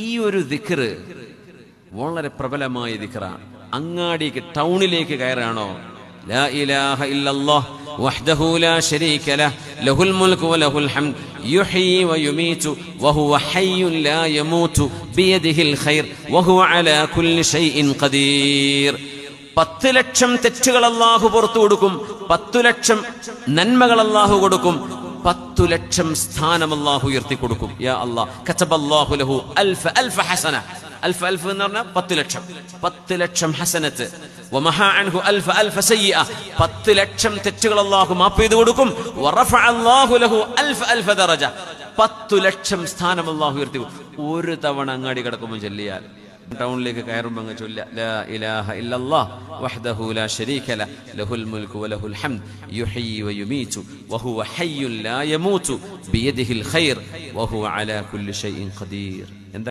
ഈ ഒരു ദിക്കറ് വളരെ പ്രബലമായ ദിക്റാണ്. അങ്ങാടിക്ക് ടൗണിലേക്ക് കയറാണോ? ലാ ഇലാഹ ഇല്ലല്ലാഹ് വഹ്ദഹു ലാ ലഹുൽ വലഹുൽ ഹംദ് വയുമീതു വഹുവ ഖൈർ വഹുവ അലാ കുല്ലി ഷൈഇൻ ഖദീർ. പത്ത് ലക്ഷം തെറ്റുകൾ അള്ളാഹു പുറത്തു കൊടുക്കും പത്തു ലക്ഷം നന്മകൾ അള്ളാഹു കൊടുക്കും പത്തു ലക്ഷം സ്ഥാനം അള്ളാഹു ഉയർത്തി കൊടുക്കും. യാ അല്ലാഹ് കതബല്ലാഹു ലഹു അൽഫ അൽഫ ഹസന. അൽഫ അൽഫ് എന്ന് പറഞ്ഞാൽ പത്ത് ലക്ഷം. പത്ത് ലക്ഷം ഹസനത്ത്. അൽഫ അൽഫ പത്ത് ലക്ഷം തെറ്റുകൾ അല്ലാഹു മാപ്പ് ചെയ്തു കൊടുക്കും. അൽഫ അൽഫ ദറജ. പത്തു ലക്ഷം സ്ഥാനം അല്ലാഹു ഉയർത്തി. ഒരു തവണ അങ്ങാടി കിടക്കുമ്പോൾ ചൊല്ലിയാൽ ടൗണിലേക്ക് കയറുമ്പോൾ അങ്ങ് ചൊല്ല ലാ ഇലാഹ ഇല്ലല്ലാഹ് വഹ്ദഹു ലാ ശരീക ലഹ് ലഹുൽ മുൽക്കു വലഹുൽ ഹംദ് യുഹ്യി വയുമീതു വഹുവ ഹയ്യുൻ ലാ യമൂതു ബിയദിഹിൽ ഖൈർ വഹുവ അലാ കുല്ലി ഷൈഇൻ ഖദീർ. എന്താ